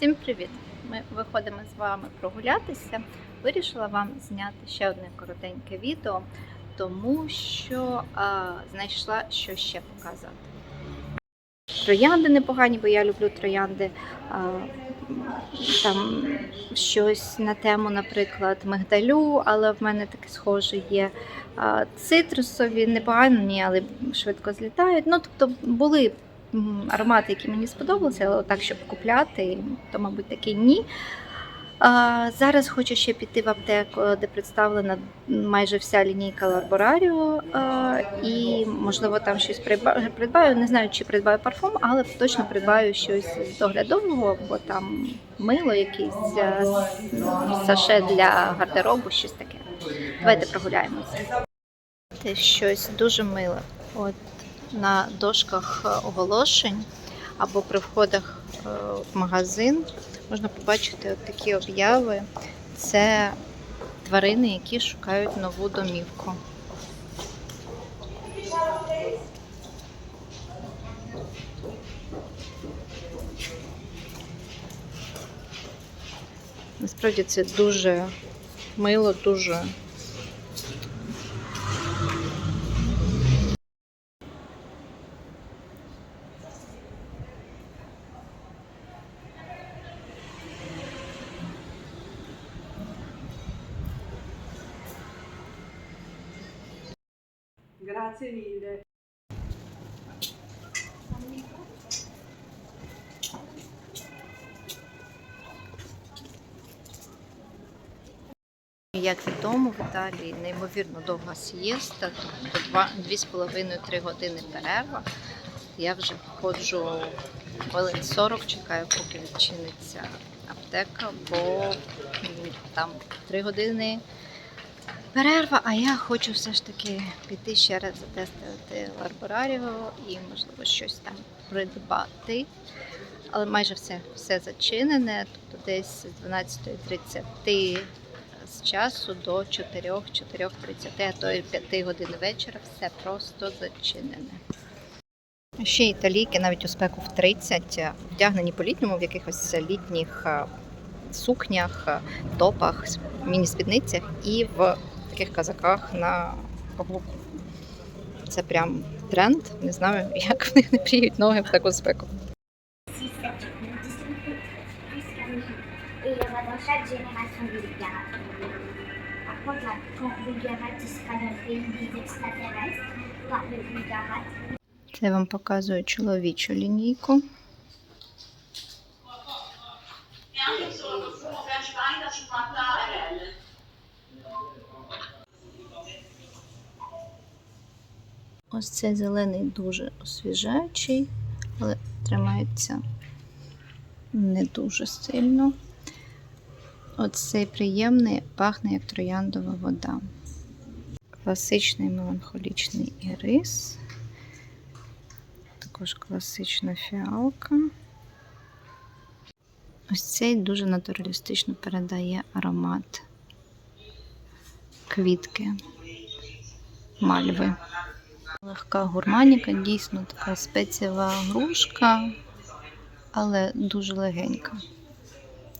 Всім привіт! Ми виходимо з вами прогулятися. Вирішила вам зняти ще одне коротеньке відео, тому що а, знайшла, що ще показати. Троянди непогані, бо я люблю троянди. А, там щось на тему, наприклад, мигдалю, але в мене таке схоже є. Цитрусові непогані, але швидко злітають. Ну, тобто були аромати, які мені сподобалися, але так, щоб купляти, то, мабуть, таки ні. Зараз хочу ще піти в аптеку, де представлена майже вся лінійка Ларбораріо. І, можливо, там щось придба- придбаю. Не знаю, чи придбаю парфум, але точно придбаю щось з доглядового, бо там мило, якийсь саше для гардеробу, щось таке. Давайте прогуляємося. Це щось дуже миле. От на дошках е, оголошень або при входах е, в магазин можна побачити от такі обяви. Це тварини, які шукають нову домівку. Насправді це дуже мило, дуже Як відомо, в Італії неймовірно довга сієста, тобто 2,5-3 години перерва. Я вже ходжу хвилин 40, чекаю, поки відчиниться аптека, бо там 3 години перерва, а я хочу все ж таки піти ще раз затестити Ларбораріо і, можливо, щось там придбати. Але майже все, все зачинене, тобто десь з 12.30 з часу до 4, 4.30, а то і 5 годин вечора все просто зачинене. Ще італійки навіть у спеку в 30 вдягнені по-літньому в якихось літніх сукнях, топах, міні-спідницях і в таких казаках на каблуку. Це прям тренд. Не знаю, як в них не пріють ноги в таку спеку. e Це вам показую чоловічу лінійку. Ось цей зелений дуже освіжаючий, але тримається не дуже сильно. Оцей приємний пахне як трояндова вода. Класичний меланхолічний ірис. Також класична фіалка. Ось цей дуже натуралістично передає аромат квітки мальви. Легка гурманіка, дійсно така спецієва грушка, але дуже легенька.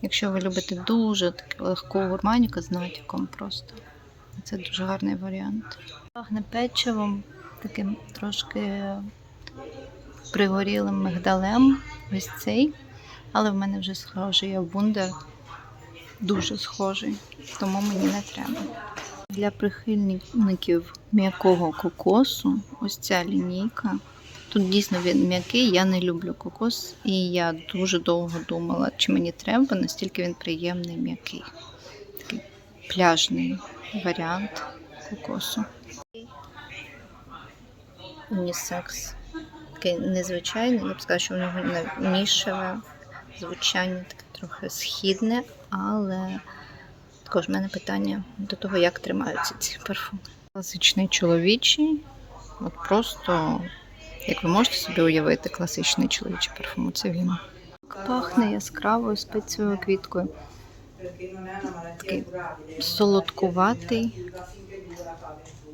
Якщо ви любите дуже таку легку гурманіку з натяком просто. Це дуже гарний варіант. Пахне печивом, таким трошки пригорілим мигдалем. Ось цей. Але в мене вже схожий є бундер. Дуже схожий, тому мені не треба. Для прихильників м'якого кокосу ось ця лінійка. Тут дійсно він м'який, я не люблю кокос, і я дуже довго думала, чи мені треба, настільки він приємний, м'який. Такий пляжний варіант кокосу. Унісекс. Такий незвичайний, я б сказала, що в нього нішеве звучання, таке трохи східне, але також в мене питання до того, як тримаються ці парфуми. Класичний чоловічий, от просто, як ви можете собі уявити, класичний чоловічий парфум, це він. Пахне яскравою спецією квіткою. Такий солодкуватий,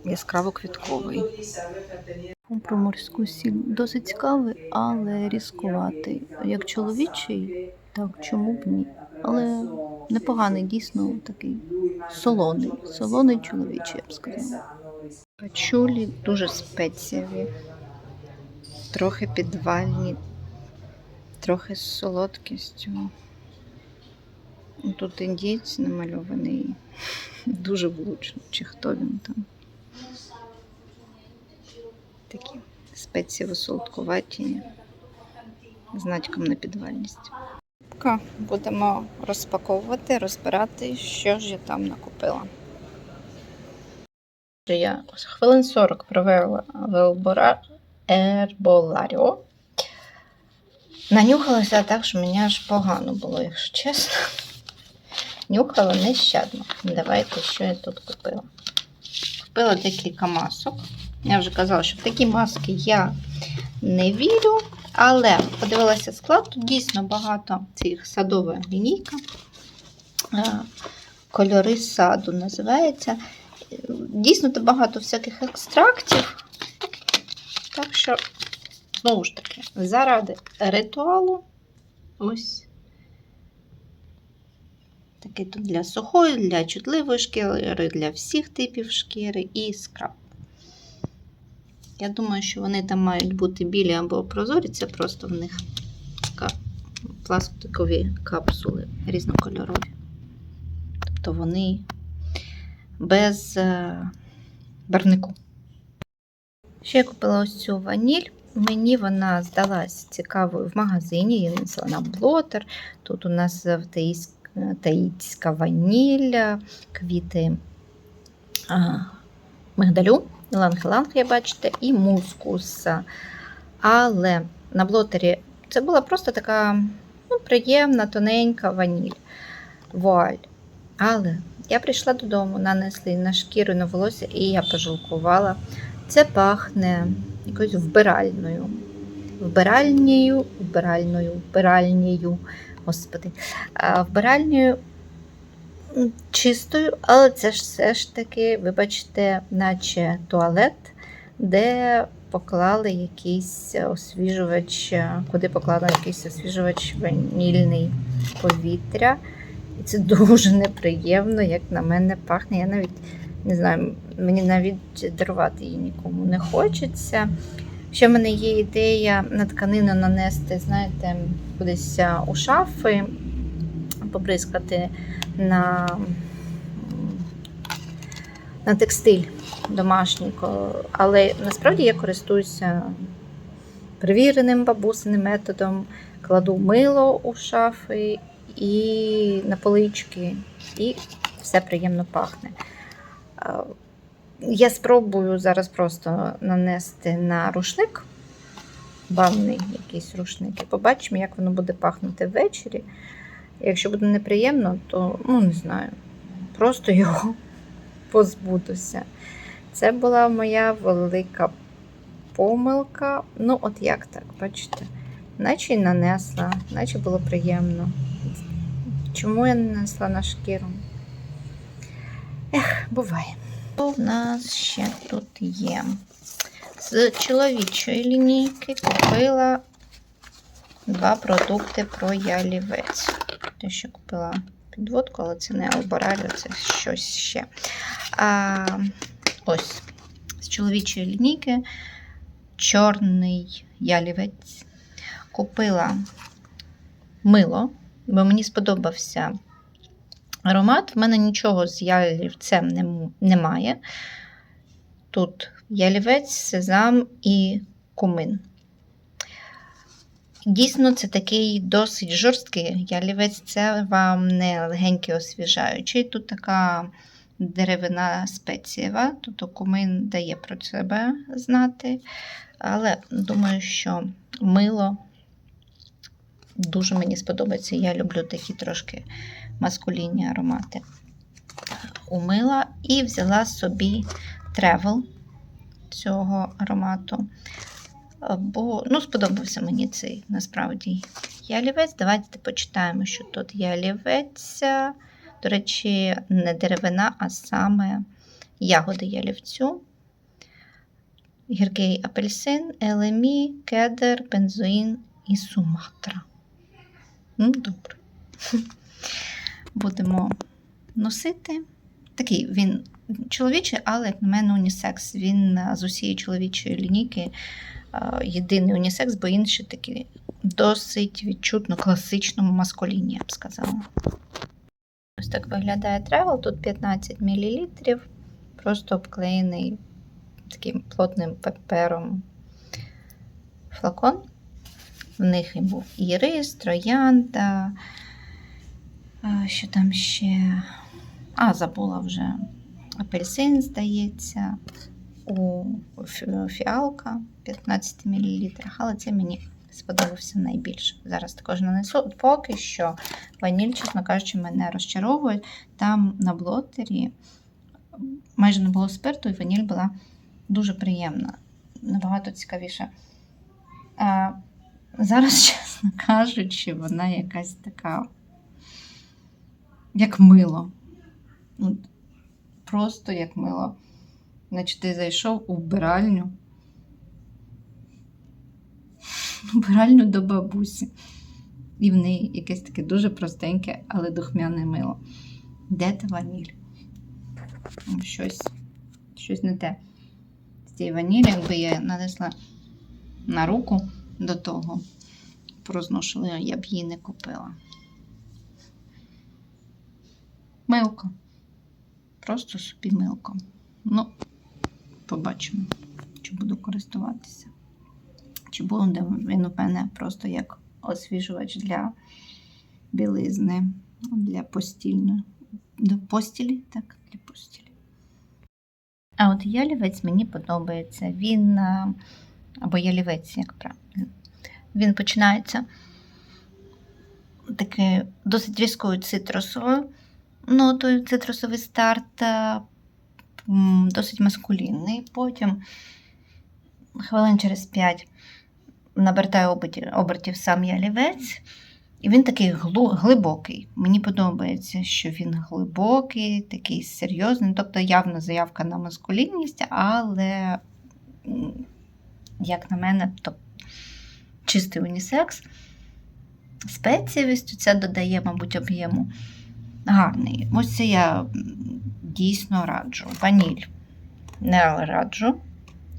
яскраво квітковий. Про морську сіль досить цікавий, але різкуватий. Як чоловічий, так чому б ні? Але непоганий, дійсно такий солоний. Солоний чоловічий, я б сказала. Пачулі дуже спецієві, трохи підвальні, трохи з солодкістю. Тут індієць намальований дуже влучно, чи хто він там. Такі спеції солодкуваті з натяком на підвальність. Будемо розпаковувати, розбирати, що ж я там накупила. Я хвилин 40 провела в Ерболаріо. Нанюхалася так, що мені аж погано було, якщо чесно. Нюхала нещадно. Давайте, що я тут купила. Купила декілька масок. Я вже казала, що в такі маски я не вірю, але подивилася склад, тут дійсно багато цих садова лінійка. Кольори саду називається. Дійсно, тут багато всяких екстрактів. Так що, знову ж таки, заради ритуалу ось такий тут для сухої, для чутливої шкіри, для всіх типів шкіри і скраб. Я думаю, що вони там мають бути білі або прозорі, це просто в них пластикові капсули різнокольорові. Тобто вони без е, барнику. Ще я купила ось цю ваніль. Мені вона здалась цікавою в магазині. Я нанесла на блотер. Тут у нас таїцька ваніль, квіти а, мигдалю, ланг-ланг, я бачите, і мускус. Але на блотері це була просто така ну, приємна, тоненька ваніль. Вуаль. Але я прийшла додому, нанесли на шкіру на волосся, і я пожалкувала. Це пахне якоюсь вбиральною. Вбиральнею, вбиральною, вбиральнею, господи, вбиральнею чистою, але це ж все ж таки, вибачте, наче туалет, де поклали якийсь освіжувач, куди поклали якийсь освіжувач ванільний повітря. І це дуже неприємно, як на мене пахне. Я навіть не знаю, мені навіть дарувати її нікому не хочеться. Ще в мене є ідея на тканину нанести, знаєте, кудись у шафи, побризкати на, на текстиль домашній. Але насправді я користуюся перевіреним бабусиним методом, кладу мило у шафи і на полички, і все приємно пахне. А, Я спробую зараз просто нанести на рушник, бавний якийсь рушник, і побачимо, як воно буде пахнути ввечері. Якщо буде неприємно, то ну не знаю, просто його позбудуся. Це була моя велика помилка. Ну, от як так, бачите? Наче й нанесла, наче було приємно. Чому я не нанесла на шкіру? Ех, буває. Що в нас ще тут є? З чоловічої лінійки купила два продукти про ялівець. Те, що купила підводку, але це не алборалю, це щось ще. А, Ось, з чоловічої лінійки чорний ялівець. Купила мило, бо мені сподобався аромат. В мене нічого з ялівцем нем- немає. Тут ялівець, сезам і кумин. Дійсно, це такий досить жорсткий ялівець, це вам не легенький освіжаючий. Тут така деревина спецієва, тобто кумин дає про себе знати. Але думаю, що мило дуже мені сподобається. Я люблю такі трошки маскулінні аромати у мила. І взяла собі тревел цього аромату. Бо ну, сподобався мені цей насправді ялівець. Давайте почитаємо, що тут ялівець. До речі, не деревина, а саме ягоди ялівцю. гіркий апельсин, елемі, кедр, бензоїн і суматра. Ну, добре. Будемо носити. Такий він чоловічий, але, як на мене, унісекс. Він е, з усієї чоловічої лінійки е, єдиний унісекс, бо інші такі досить відчутно класичному маскуліні, я б сказала. Ось так виглядає тревел. Тут 15 мл, просто обклеєний таким плотним папером флакон. В них і був ірис, троянда. Що там ще? А, забула вже. Апельсин, здається, у фіалка 15 мл, але це мені сподобався найбільше. Зараз також нанесу. Поки що ваніль, чесно кажучи, мене розчаровує. Там на блотері майже не було спирту, і ваніль була дуже приємна, набагато цікавіша. А зараз, чесно кажучи, вона якась така, як мило. Ну, Просто як мило. Значить, ти зайшов у вбиральню. Вбиральню до бабусі. І в неї якесь таке дуже простеньке, але духмяне мило. Де та ваніль? Ну, Щось, щось не те. З цієї ванілі, якби я нанесла на руку до того, прозношила, я б її не купила. Милко. Просто собі милко. Ну, побачимо, чи буду користуватися. Чи буде він у мене просто як освіжувач для білизни, для постільної. До постілі, так, для постілі. А от ялівець мені подобається. Він, або ялівець, як правильно. Він починається такий досить різкою цитрусовою. Ну, той цитрусовий старт досить маскулінний. Потім хвилин через 5 набертає обертів, сам ялівець. І він такий глибокий. Мені подобається, що він глибокий, такий серйозний. Тобто явна заявка на маскулінність, але, як на мене, то чистий унісекс. Спецієвість це додає, мабуть, об'єму гарний. Ось це я дійсно раджу. Ваніль не раджу.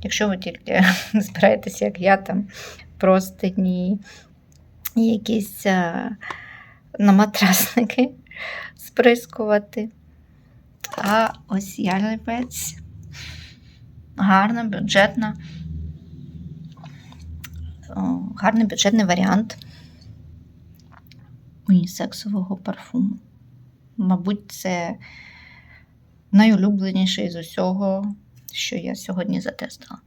Якщо ви тільки збираєтеся, як я там, простині, якісь а, на матрасники сприскувати. А ось ялівець. Гарна, бюджетна. Гарний бюджетний варіант унісексового парфуму. Мабуть, це найулюбленіший з усього, що я сьогодні затестила.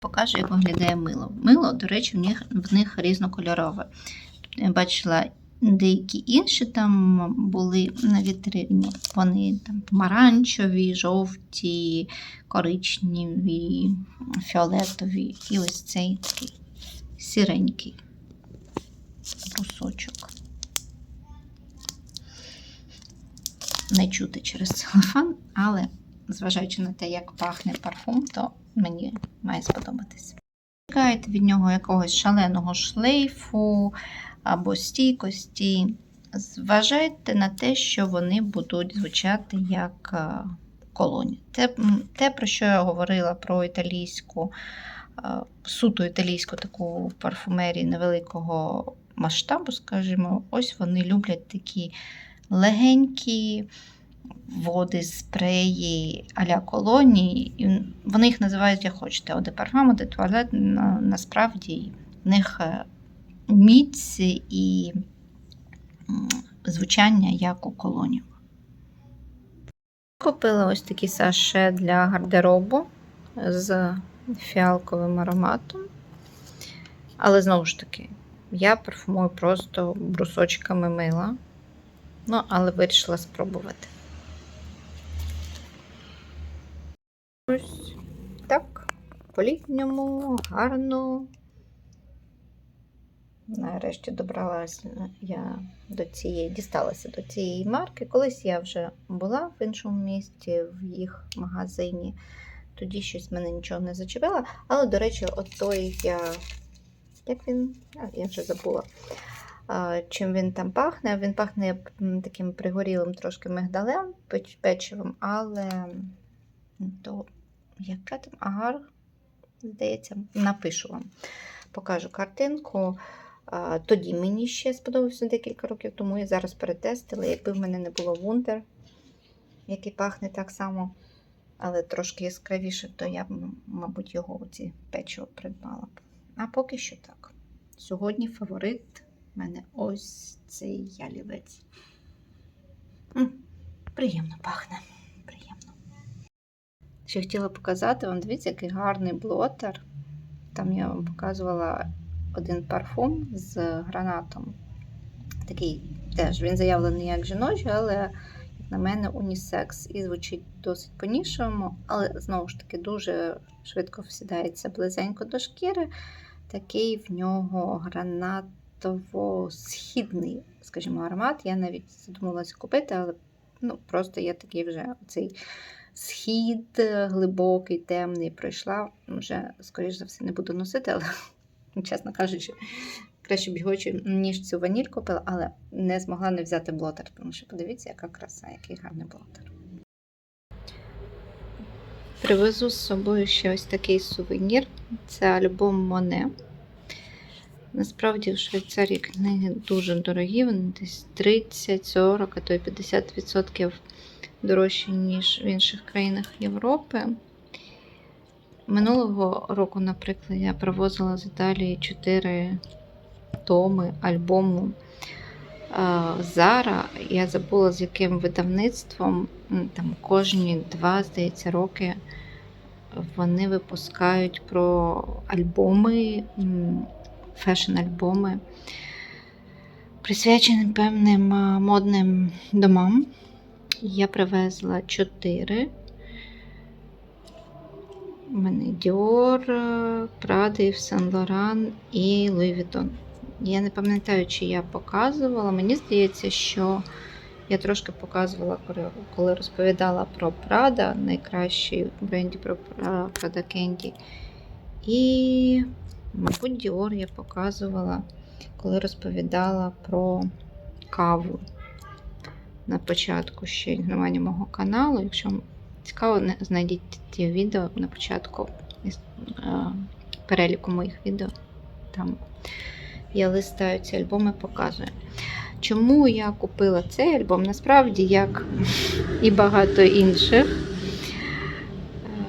Покажу, як виглядає мило. Мило, до речі, в них, в них різнокольорове. Я бачила деякі інші там були на вітрині. Вони там помаранчеві, жовті, коричневі, фіолетові. І ось цей такий сіренький брусочок. Чути через целофан, але зважаючи на те, як пахне парфум, то мені має сподобатися. Чекаєте від нього якогось шаленого шлейфу або стійкості. Зважайте на те, що вони будуть звучати як е, колоні. Те, те, про що я говорила про італійську, е, суто італійську таку парфумерію невеликого масштабу, скажімо, ось вони люблять такі легенькі води, спреї а-ля колонії. Вони їх називають як хочете. Оде парфум, оде туалет. Насправді в них е, міць і звучання як у колонів. Купила ось такі саше для гардеробу з фіалковим ароматом. Але знову ж таки, я парфумую просто брусочками мила. Ну, але вирішила спробувати. Ось так, по-літньому, гарно. Нарешті добралася я до цієї, дісталася до цієї марки. Колись я вже була в іншому місті, в їх магазині Тоді щось мене нічого не зачепило. Але, до речі, от той я. Як він? Я вже забула. Чим він там пахне? Він пахне таким пригорілим трошки мигдалем, печ- печивом, але то яка там агар? Здається, напишу вам. Покажу картинку. Тоді мені ще сподобався декілька років тому. Я зараз перетестила. Якби в мене не було вундер, який пахне так само, але трошки яскравіше, то я б, мабуть, його оці печиво придбала б. А поки що так. Сьогодні фаворит в мене ось цей ялівець. Приємно пахне. Ще хотіла показати вам, дивіться, який гарний блотер. Там я вам показувала один парфум з гранатом. Такий теж він заявлений як жіночий, але, як на мене, унісекс і звучить досить по-нішому, але знову ж таки дуже швидко всідається близенько до шкіри. Такий в нього гранатово-східний, скажімо, аромат. Я навіть задумалася купити, але ну, просто я такий вже цей схід глибокий, темний пройшла. Вже, скоріш за все, не буду носити, але, чесно кажучи, краще б його, ніж цю ваніль купила, але не змогла не взяти блотер, тому що подивіться, яка краса, який гарний блотер. Привезу з собою ще ось такий сувенір. Це альбом Моне. Насправді в Швейцарії книги дуже дорогі, вони десь 30, 40, а то й 50% дорожчі, ніж в інших країнах Європи. Минулого року, наприклад, я привозила з Італії 4 томи альбому Зара. Я забула, з яким видавництвом. Там кожні два, здається, роки вони випускають про альбоми, фешн-альбоми, присвячені певним модним домам. Я привезла 4. У мене Dior, Prada, Saint Laurent і Louis Vuitton. Я не пам'ятаю, чи я показувала. Мені здається, що я трошки показувала, коли- розповідала про Prada, найкращий бренді про Prada Candy. І, мабуть, Dior я показувала, коли розповідала про каву на початку ще існування мого каналу. Якщо вам цікаво, знайдіть ті відео на початку е, переліку моїх відео. Там я листаю ці альбоми, показую. Чому я купила цей альбом? Насправді, як і багато інших, е,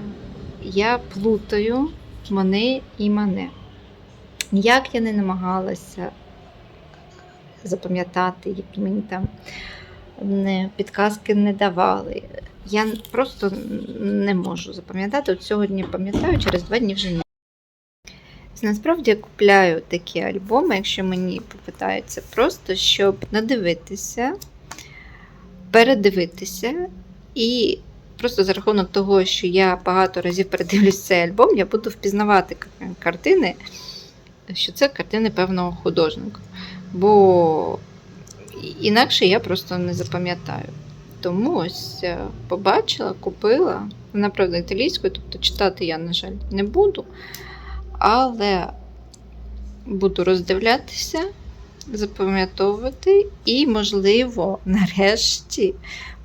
я плутаю Моне і Мане. Як я не намагалася запам'ятати, які мені там підказки не давали. Я просто не можу запам'ятати. От сьогодні пам'ятаю, через два дні вже ні. Насправді я купляю такі альбоми, якщо мені попитаються, просто щоб надивитися, передивитися. І просто за рахунок того, що я багато разів передивлюсь цей альбом, я буду впізнавати картини, що це картини певного художника. Бо інакше я просто не запам'ятаю. Тому ось е, побачила, купила. Вона, правда, італійською, тобто читати я, на жаль, не буду. Але буду роздивлятися, запам'ятовувати і, можливо, нарешті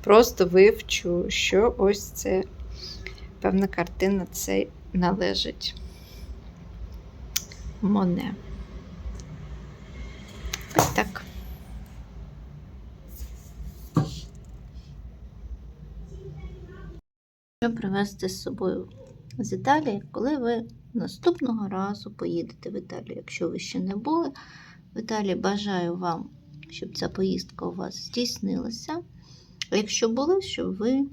просто вивчу, що ось це певна картина це належить Моне. Ось так. Що привезти з собою з Італії, коли ви наступного разу поїдете в Італію. Якщо ви ще не були в Італії, бажаю вам, щоб ця поїздка у вас здійснилася. А якщо були, щоб ви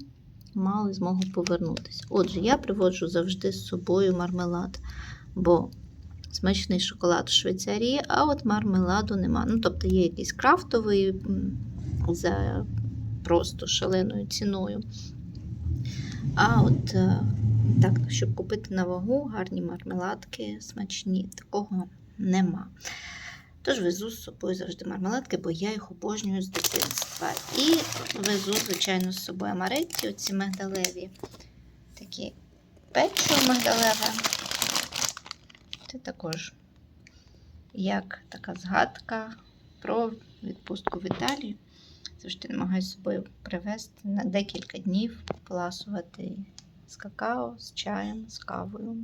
мали змогу повернутися. Отже, я приводжу завжди з собою мармелад, бо смачний шоколад в Швейцарії, а от мармеладу нема. Ну, тобто є якийсь крафтовий за просто шаленою ціною. А от е, так, щоб купити на вагу гарні мармеладки смачні, такого нема. Тож везу з собою завжди мармеладки, бо я їх обожнюю з дитинства. І везу, звичайно, з собою амаретті, оці мигдалеві такі печиво мигдалеве. Це також як така згадка про відпустку в Італії. Завжди намагаюся з собою привезти на декілька днів, класувати з какао, з чаєм, з кавою.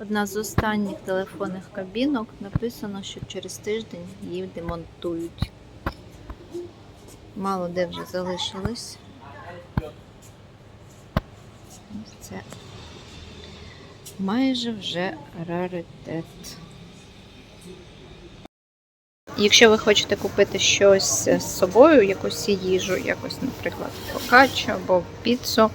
Одна з останніх телефонних кабінок написано, що через тиждень її демонтують. Мало де вже залишилось. Ось Це майже вже раритет. Якщо ви хочете купити щось з собою, якусь їжу, якось, наприклад, фокаччо або піцу,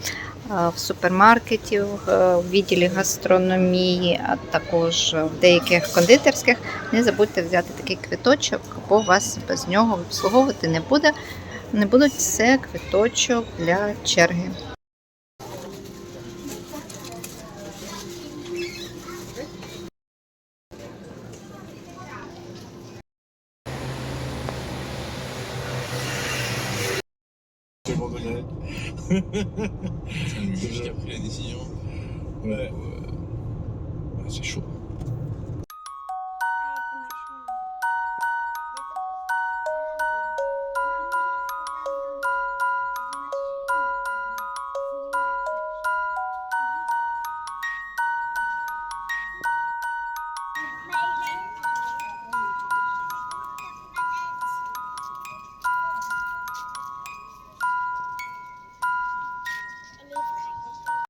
в супермаркеті, в е, відділі гастрономії, а також в деяких кондитерських, не забудьте взяти такий квіточок, бо вас без нього обслуговувати не буде. Не будуть це квіточок для черги. Nous juge qui a pris la décision. Ouais. Euh, ouais, c'est chaud.